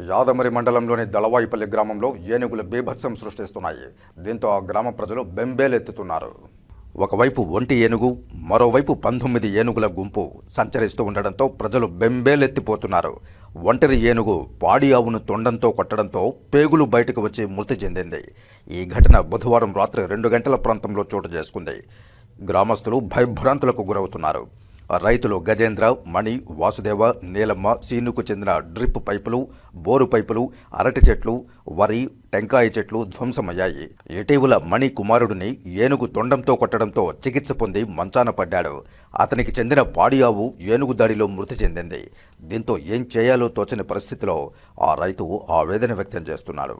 యాదమరి మండలంలోని దళవాయిపల్లి గ్రామంలో ఏనుగులు బీభత్సం సృష్టిస్తున్నాయి. దీంతో ఆ గ్రామ ప్రజలు బెంబేలెత్తుతున్నారు. ఒకవైపు ఒంటి ఏనుగు మరోవైపు పంతొమ్మిది ఏనుగుల గుంపు సంచరిస్తూ ఉండడంతో ప్రజలు బెంబేలెత్తిపోతున్నారు. ఒంటరి ఏనుగు పాడి ఆవును తొండంతో కొట్టడంతో పేగులు బయటకు వచ్చి మృతి చెందింది. ఈ ఘటన బుధవారం రాత్రి రెండు గంటల ప్రాంతంలో చోటు చేసుకుంది. గ్రామస్తులు భయభ్రాంతులకు గురవుతున్నారు. రైతులు గజేంద్ర మణి వాసుదేవ నీలమ్మ సీనుకు చెందిన డ్రిప్ పైపులు బోరు పైపులు అరటి చెట్లు వరి టెంకాయ చెట్లు ధ్వంసమయ్యాయి. ఇటీవల మణి కుమారుడిని ఏనుగు దొండంతో కొట్టడంతో చికిత్స పొంది మంచాన పడ్డాడు. అతనికి చెందిన పాడి ఆవు ఏనుగు దాడిలో మృతి చెందింది. దీంతో ఏం చేయాలో తోచని పరిస్థితిలో ఆ రైతు ఆవేదన వ్యక్తం చేస్తున్నాడు.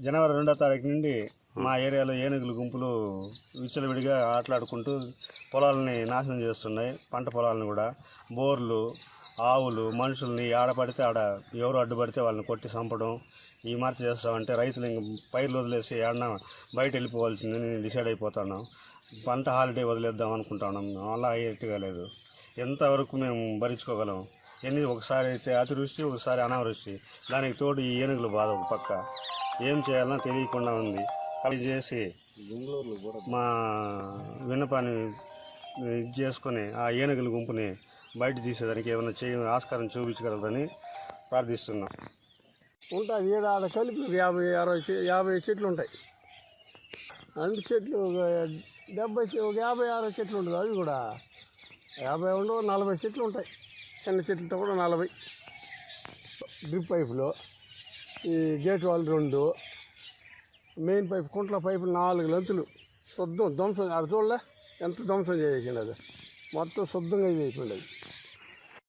జనవరి రెండో తారీఖు నుండి మా ఏరియాలో ఏనుగుల గుంపులు విచ్చలవిడిగా ఆటలాడుకుంటూ పొలాలని నాశనం చేస్తున్నాయి. పంట పొలాలను కూడా బోర్లు ఆవులు మనుషుల్ని ఆడపడితే ఆడ ఎవరు అడ్డుపడితే వాళ్ళని కొట్టి చంపడం ఈ మార్చి చేస్తామంటే రైతులు ఇంక పైర్లు వదిలేసి ఏడన్నా బయట వెళ్ళిపోవాల్సిందని నేను డిసైడ్ అయిపోతున్నాం పంట హాలిడే వదిలేద్దాం అనుకుంటున్నాం. అలా అయ్యేట్టుగా లేదు. ఎంతవరకు మేము భరించుకోగలం? ఎన్ని ఒకసారి అయితే అతివృష్టి ఒకసారి అనావృష్టి. దానికి తోడు ఈ ఏనుగులు బాధ ఒక పక్క. ఏం చేయాలన్నా తెలియకుండా ఉంది. అది చేసి మా విన్నపాన్ని ఇది చేసుకొని ఆ ఏనుగుల గుంపుని బయట తీసేదానికి ఏమైనా చేయ ఆస్కారం చూపించగలరని ప్రార్థిస్తున్నాం. ఉంటా ఈడ ఆడ కలిపి ఒక యాభై అరవై యాభై చెట్లు ఉంటాయి. అన్ని చెట్లు ఒక డెబ్బై ఒక యాభై అరవై చెట్లు ఉంటుంది. అవి కూడా యాభై ఉండవు నలభై చెట్లు ఉంటాయి. చిన్న చెట్లతో కూడా నలభై. డ్రిప్ పైపులో ఈ గేట్ వాళ్ళు రెండు మెయిన్ పైప్ కుంట్ల పైపు నాలుగు లంతులు. శుద్ధం ధ్వంసం అది చూడలే? ఎంత ధ్వంసం చేయకుండా మొత్తం శుద్ధంగా ఇది అయిపోయింది